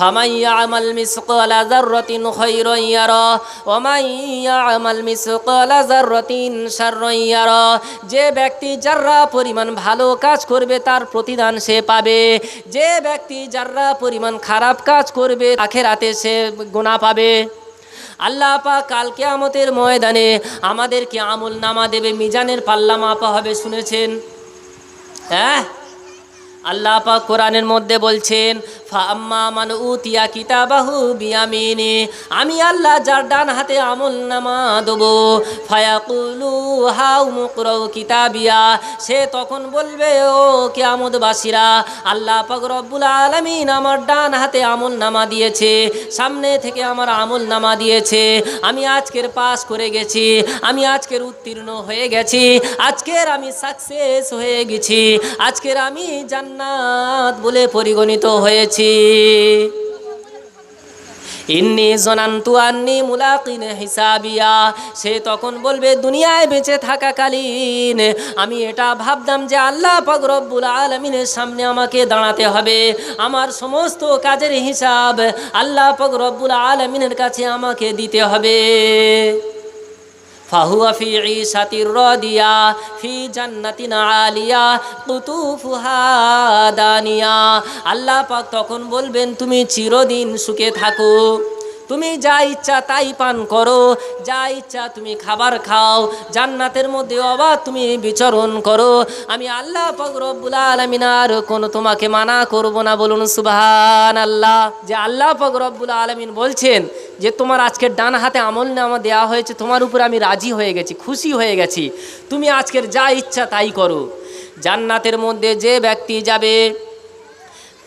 Yamal মিসকালা যাররাতিন খায়রান ইয়ারা, ওয়া মান ইয়ামাল মিসকালা যাররাতিন শাররান ইয়ারা, যে ব্যক্তি যাররা পরিমাণ ভালো কাজ করবে তার প্রতিদান সে পাবে। যে ব্যক্তি যাররা পরিমাণ খারাপ কাজ করবে, আখেরাতে সে গুনাহ পাবে। আল্লাহ পাক কাল কেয়ামতের ময়দানে আমাদেরকে আমল নামা দেবে, মিজানের পাল্লা মাপা হবে, শুনেছেন? হ্যাঁ? আল্লাহ পাক কোরআনের মধ্যে বলছেন ফাম্মা উতিয়া কিতাবাহু বিয়ামিনি, আমি আল্লাহ যার ডান হাতে আমল নামা দেবো। ফায়াকুলু, হাউ মুকরাউ কিতাবিয়া, সে তখন বলবে, ও কিয়ামতবাসীরা, আল্লাহ পাক রব্বুল আলামিন আমার ডান হাতে আমল নামা দিয়েছে, সামনে থেকে আমার আমল নামা দিয়েছে, আমি আজকের পাস করে গেছি, আমি আজকের উত্তীর্ণ হয়ে গেছি, আজকের আমি সাকসেস হয়ে গেছি, আজকের আমি জান্নাত বলে পরিগণিত হয়েছি। ইন্নি জনান্তু আন্নি মুলাকিন হিসাবিয়া। সে তখন বলবে, দুনিয়ায় বেঁচে থাকাকালীন আমি এটা ভাবতাম যে আল্লাহ রব্বুল আলমিনের সামনে আমাকে দাঁড়াতে হবে। আমার সমস্ত কাজের হিসাব আল্লাহ রব্বুল আলমিনের কাছে আমাকে দিতে হবে। ফাহুয়া ফি ঈসাতির রাদিয়া, ফি জান্নাতিন আলিয়া, কুতুফুহা দানিয়া। আল্লাহ পাক তখন বলবেন, তুমি চিরদিন সুখে থাকো। তুমি যা ইচ্ছা তাই পান করো, যা ইচ্ছা তুমি খাবার খাও, জান্নাতের মধ্যে অবাধ তুমি বিচরণ করো। আমি আল্লাহ পাক রব্বুল আলামিন আর কোনো তোমাকে মানা করব না, বলুন সুবহান আল্লাহ যে আল্লাহ পাক রব্বুল আলামিন বলছেন যে তোমার আজকের ডান হাতে আমল নামা দেওয়া হয়েছে, তোমার উপর আমি রাজি হয়ে গেছি, খুশি হয়ে গেছি। তুমি আজকের যা ইচ্ছা তাই করো। জান্নাতের মধ্যে যে ব্যক্তি যাবে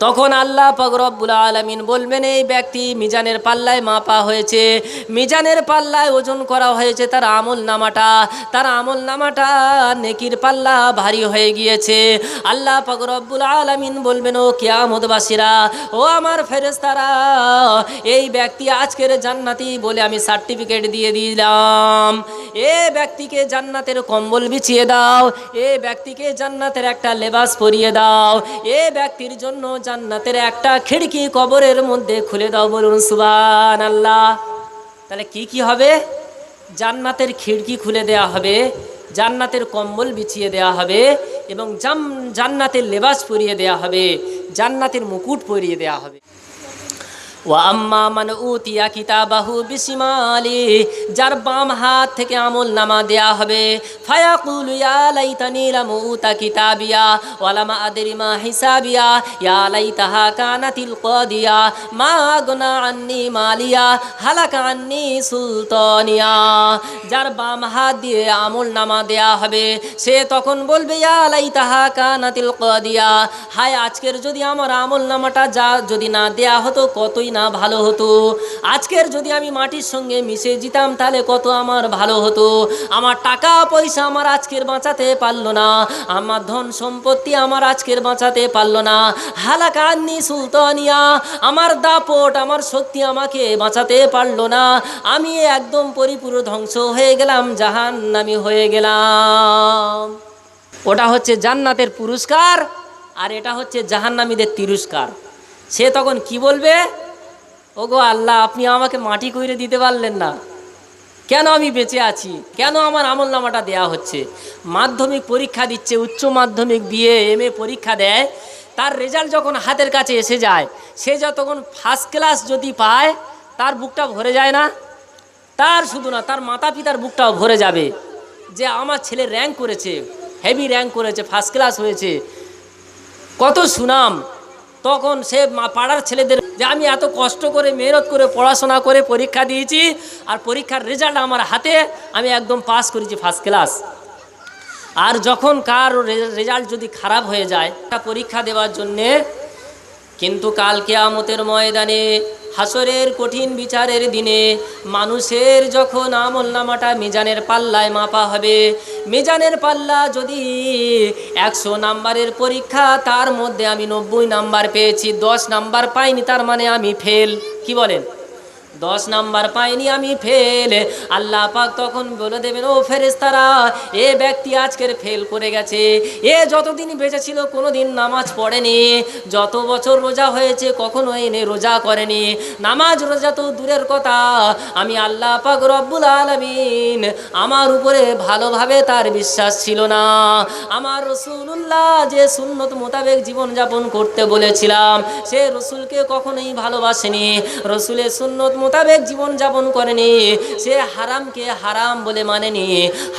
তখন আল্লাহ রব্বুল আলমিন বলবেন, এই ব্যক্তি মিজানের পাল্লায় মাপা হয়েছে। মিজানের পাল্লায় ওজন করা হয়েছে তার আমল নামাটা। তার আমল নামাটা নেকির পাল্লা ভারী হয়ে গিয়েছে। আল্লাহ রব্বুল আলমিন বলবেন, ও কেয়ামতবাসীরা, ও আমার ফেরেস্তারা এই ব্যক্তি আজকের জান্নাতি বলে আমি সার্টিফিকেট দিয়ে দিলাম। এ ব্যক্তিকে জান্নাতের কম্বল বিছিয়ে দাও। এ ব্যক্তিকে জান্নাতের একটা লেবাস পরিয়ে দাও। এ ব্যক্তির জন্য জান্নাতের একটা খিড়কি কবরের মধ্যে খুলে দাও বলুন সুবান আল্লাহ তাহলে কি কি হবে? জান্নাতের খিড়কি খুলে দেয়া হবে, জান্নাতের কম্বল বিছিয়ে দেয়া হবে, এবং জান্নাতের লেবাস পরিয়ে দেয়া হবে, জান্নাতের মুকুট পরিয়ে দেয়া হবে। ওয়াম্মা মান উতিয়া কিতাবাহু বিসিমালি যার বাম হাত থেকে আমল নামা দেয়া হবে। ফায়াকুল ইয়া লাইতানি লাম উতা কিতাবিয়া ওয়ালামা আদরি মা হিসাবিয়া, ইয়া লাইতাহা কানাতিল কাদিয়া, মা আগনা আন্নি মালিয়া, হালাকা আন্নি সুলতানিয়া। যার বাম হাত দিয়ে আমল নামা দেয়া হবে, সে তখন বলবে, ইয়া লাইতাহা কানাতিল কাদিয়া, হায়, আজকের যদি আমার আমল নামাটা যা যদি না দেয়া হতো, কতই না, ভালো হতো। আজকের যদি আমি মাটির সঙ্গে মিশে যেতাম তাহলে কত আমার ভালো হতো। আমার টাকা পয়সা আমার আজকের বাঁচাতে পারল না। আমার ধন সম্পত্তি আমার আজকের বাঁচাতে পারল না। হালাকান্নি সুলতানিয়া, আমার দাপট, আমার শক্তি আমাকে বাঁচাতে পারল না। আমি একদম পরিপূর্ণ ধ্বংস হয়ে গেলাম জাহান নামি হয়ে গেলাম। ওটা হচ্ছে জান্নাতের পুরস্কার, আর এটা হচ্ছে জাহান্নামীদের তিরস্কার। সে তখন কি বলবে? ওগো আল্লাহ, আপনি আমাকে মাটি কইরে দিতে পারলেন না। কেন আমি বেঁচে আছি? কেন আমার আমল নামাটা দেওয়া হচ্ছে? মাধ্যমিক পরীক্ষা দিচ্ছে, উচ্চ মাধ্যমিক বিএ এম এ পরীক্ষা দেয়, তার রেজাল্ট যখন হাতের কাছে এসে যায়, সে যতক্ষণ ফার্স্ট ক্লাস যদি পায়, তার বুকটা ভরে যায় না। তার শুধু না, তার মাতা পিতার বুকটাও ভরে যাবে। যে আমার ছেলে র্যাঙ্ক করেছে হেভি র্যাঙ্ক করেছে ফার্স্ট ক্লাস হয়েছে। কত সুনাম তখন সে পাড়ার ছেলেদের যে আমি এত কষ্ট করে, মেহনত করে, পড়াশোনা করে পরীক্ষা দিয়েছি আর পরীক্ষার রেজাল্ট আমার হাতে, আমি একদম পাস করেছি ফার্স্ট ক্লাস আর যখন কার রেজাল্ট যদি খারাপ হয়ে যায়, পরীক্ষা দেওয়ার জন্যে, কিন্তু কাল কেয়ামতের ময়দানে হাসরের কঠিন বিচারের দিনে মানুষের যখন আমল নামাটা মিজানের পাল্লায় মাপা হবে, মিজানের পাল্লা যদি একশো নাম্বারের পরীক্ষা, তার মধ্যে আমি নব্বই নাম্বার পেয়েছি, দশ নাম্বার পাইনি, তার মানে আমি ফেল কি বলেন? দশ নাম্বার পাইনি আমি ফেল। আল্লাহ পাক তখন বলে দেবেন, ও ফেরেস্তারা এ ব্যক্তি আজকের ফেল করে গেছে। এ যতদিন বেঁচে ছিল কোনো দিন নামাজ পড়েনি। যত বছর রোজা হয়েছে কখনো এনে রোজা করেনি। নামাজ রোজা তো দূরের কথা। আমি আল্লাহ পাক রব্বুল আলমিন, আমার উপরে ভালোভাবে তার বিশ্বাস ছিল না। আমার রসুল্লাহ যে সুন্নত মোতাবেক জীবনযাপন করতে বলেছিলাম, সে রসুলকে কখনোই ভালোবাসেনি। রসুলের সুন্নত মোতাবেক জীবনযাপন করেনি। সে হারামকে হারাম বলে মানেনি,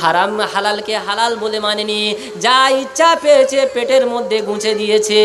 হারাম হালালকে হালাল বলে মানেনি। যা ইচ্ছা পেয়েছে, পেটের মধ্যে গুঁজে দিয়েছে।